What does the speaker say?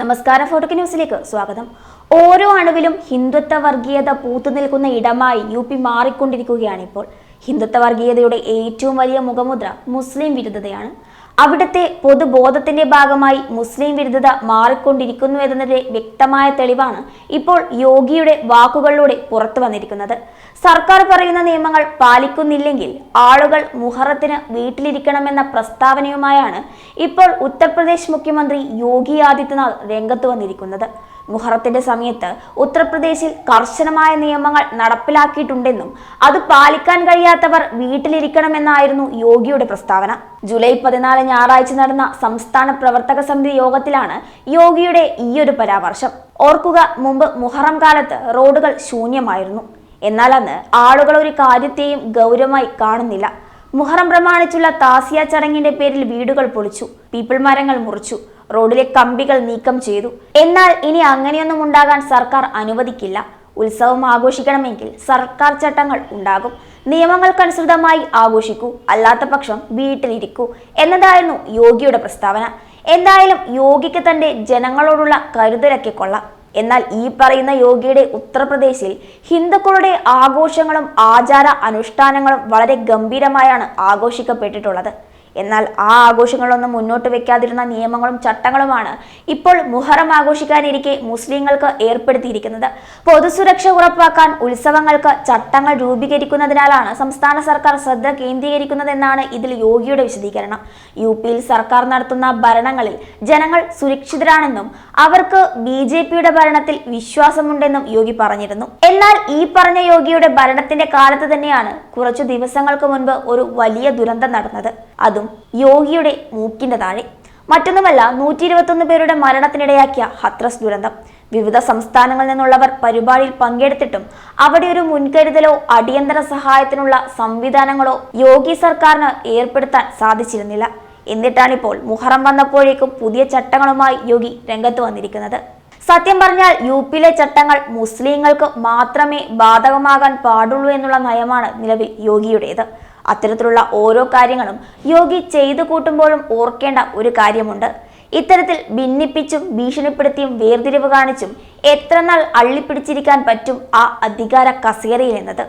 നമസ്കാരം ഫോട്ടോക്ക് ന്യൂസിലേക്ക് സ്വാഗതം. ഓരോ അണുവിലും ഹിന്ദുത്വ വർഗീയത പൂത്തു നിൽക്കുന്ന ഇടമായി യു പി മാറിക്കൊണ്ടിരിക്കുകയാണ് ഇപ്പോൾ. ഹിന്ദുത്വ വർഗീയതയുടെ ഏറ്റവും വലിയ മുഖമുദ്ര മുസ്ലിം വിരുദ്ധതയാണ്. അവിടുത്തെ പൊതുബോധത്തിന്റെ ഭാഗമായി മുസ്ലിം വിരുദ്ധത മാറിക്കൊണ്ടിരിക്കുന്നു എന്നതിന്റെ വ്യക്തമായ തെളിവാണ് ഇപ്പോൾ യോഗിയുടെ വാക്കുകളിലൂടെ പുറത്തു വന്നിരിക്കുന്നത്. സർക്കാർ പറയുന്ന നിയമങ്ങൾ പാലിക്കുന്നില്ലെങ്കിൽ ആളുകൾ മുഹറത്തിന് വീട്ടിലിരിക്കണമെന്ന പ്രസ്താവനയുമായാണ് ഇപ്പോൾ ഉത്തർപ്രദേശ് മുഖ്യമന്ത്രി യോഗി ആദിത്യനാഥ് രംഗത്ത് വന്നിരിക്കുന്നത്. മുഹറത്തിന്റെ സമയത്ത് ഉത്തർപ്രദേശിൽ കർശനമായ നിയമങ്ങൾ നടപ്പിലാക്കിയിട്ടുണ്ടെന്നും അത് പാലിക്കാൻ കഴിയാത്തവർ വീട്ടിലിരിക്കണമെന്നായിരുന്നു യോഗിയുടെ പ്രസ്താവന. ജൂലൈ പതിനാല് ഞായറാഴ്ച നടന്ന സംസ്ഥാന പ്രവർത്തക സമിതി യോഗത്തിലാണ് യോഗിയുടെ ഈയൊരു പരാമർശം. ഓർക്കുക മുമ്പ് മുഹറം കാലത്ത് റോഡുകൾ ശൂന്യമായിരുന്നു. എന്നാൽ അന്ന് ആളുകൾ ഒരു കാര്യത്തെയും ഗൗരവമായി കാണുന്നില്ല. മുഹറം പ്രമാണിച്ചുള്ള താസിയ ചടങ്ങിന്റെ പേരിൽ വീടുകൾ പൊളിച്ചു. പീപ്പിൾ മരങ്ങൾ മുറിച്ചു. റോഡിലെ കമ്പികൾ നീക്കം ചെയ്തു. എന്നാൽ ഇനി അങ്ങനെയൊന്നും ഉണ്ടാകാൻ സർക്കാർ അനുവദിക്കില്ല. ഉത്സവം ആഘോഷിക്കണമെങ്കിൽ സർക്കാർ ചട്ടങ്ങൾ ഉണ്ടാകും. നിയമങ്ങൾക്കനുസൃതമായി ആഘോഷിക്കൂ അല്ലാത്ത പക്ഷം വീട്ടിലിരിക്കൂ എന്നതായിരുന്നു യോഗിയുടെ പ്രസ്താവന. എന്തായാലും യോഗിക്ക് തന്റെ ജനങ്ങളോടുള്ള കരുതലൊക്കെ കൊള്ളാം. എന്നാൽ ഈ പറയുന്ന യോഗിയുടെ ഉത്തർപ്രദേശിൽ ഹിന്ദുക്കളുടെ ആഘോഷങ്ങളും ആചാര അനുഷ്ഠാനങ്ങളും വളരെ ഗംഭീരമായാണ് ആഘോഷിക്കപ്പെട്ടിട്ടുള്ളത്. എന്നാൽ ആ ആഘോഷങ്ങളൊന്നും മുന്നോട്ട് വെക്കാതിരുന്ന നിയമങ്ങളും ചട്ടങ്ങളുമാണ് ഇപ്പോൾ മുഹറം ആഘോഷിക്കാനിരിക്കെ മുസ്ലിങ്ങൾക്ക് ഏർപ്പെടുത്തിയിരിക്കുന്നത്. പൊതുസുരക്ഷ ഉറപ്പാക്കാൻ ഉത്സവങ്ങൾക്ക് ചട്ടങ്ങൾ രൂപീകരിക്കുന്നതിനാലാണ് സംസ്ഥാന സർക്കാർ ശ്രദ്ധ കേന്ദ്രീകരിക്കുന്നതെന്നാണ് ഇതിൽ യോഗിയുടെ വിശദീകരണം. യു പിയിൽ സർക്കാർ നടത്തുന്ന ഭരണങ്ങളിൽ ജനങ്ങൾ സുരക്ഷിതരാണെന്നും അവർക്ക് ബി ജെ പിയുടെ ഭരണത്തിൽ വിശ്വാസമുണ്ടെന്നും യോഗി പറഞ്ഞിരുന്നു. എന്നാൽ ഈ പറഞ്ഞ യോഗിയുടെ ഭരണത്തിന്റെ കാലത്ത് തന്നെയാണ് കുറച്ചു ദിവസങ്ങൾക്ക് മുൻപ് ഒരു വലിയ ദുരന്തം നടന്നത്. അതും യോഗിയുടെ മൂക്കിന്റെ താഴെ. മറ്റൊന്നുമല്ല നൂറ്റി ഇരുപത്തൊന്ന് പേരുടെ മരണത്തിനിടയാക്കിയ ഹത്രസ് ദുരന്തം. വിവിധ സംസ്ഥാനങ്ങളിൽ നിന്നുള്ളവർ പരിപാടിയിൽ പങ്കെടുത്തിട്ടും അവിടെ ഒരു മുൻകരുതലോ അടിയന്തര സഹായത്തിനുള്ള സംവിധാനങ്ങളോ യോഗി സർക്കാരിന് ഏർപ്പെടുത്താൻ സാധിച്ചിരുന്നില്ല. എന്നിട്ടാണിപ്പോൾ മുഹറം വന്നപ്പോഴേക്കും പുതിയ ചട്ടങ്ങളുമായി യോഗി രംഗത്ത് വന്നിരിക്കുന്നത്. സത്യം പറഞ്ഞാൽ യു പിയിലെ ചട്ടങ്ങൾ മുസ്ലിങ്ങൾക്ക് മാത്രമേ ബാധകമാകാൻ പാടുള്ളൂ എന്നുള്ള നയമാണ് നിലവിൽ യോഗിയുടേത്. അത്തരത്തിലുള്ള ഓരോ കാര്യങ്ങളും യോഗി ചെയ്തു കൂട്ടുമ്പോഴും ഓർക്കേണ്ട ഒരു കാര്യമുണ്ട്. ഇത്തരത്തിൽ ഭിന്നിപ്പിച്ചും ഭീഷണിപ്പെടുത്തിയും വേർതിരിവ് കാണിച്ചും എത്ര നാൾ അള്ളിപ്പിടിച്ചിരിക്കാൻ പറ്റും ആ അധികാര കസേരയിൽ എന്നത്.